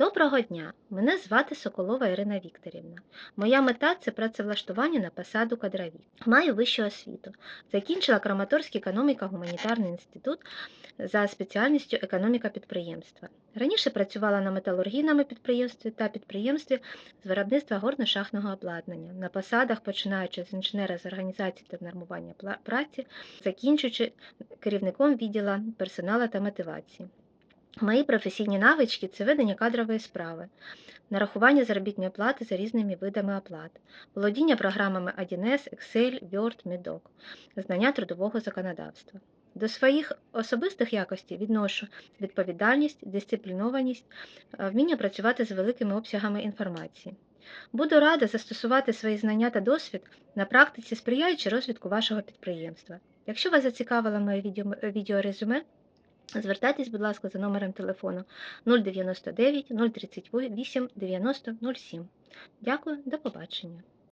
Доброго дня! Мене звати Соколова Ірина Вікторівна. Моя мета це працевлаштування на посаду кадровік. Маю вищу освіту. Закінчила Краматорський економіко-гуманітарний інститут за спеціальністю економіка підприємства. Раніше працювала на металургійному підприємстві та підприємстві з виробництва горно-шахтного обладнання на посадах, починаючи з інженера з організації та нормування праці, закінчуючи керівником відділу персоналу та мотивації. Мої професійні навички це ведення кадрової справи, нарахування заробітної плати за різними видами оплат, володіння програмами 1С, Excel, Word, Medoc, знання трудового законодавства. До своїх особистих якостей відношу відповідальність, дисциплінованість, е, вміння працювати з великими обсягами інформації. Буду рада застосувати свої знання та досвід на практиці, сприяючи розвитку вашого підприємства. Якщо вас зацікавило моє відео, відеорезюме, Звертайтесь, будь ласка, за номером телефону 099 038 90 07. Дякую, до побачення.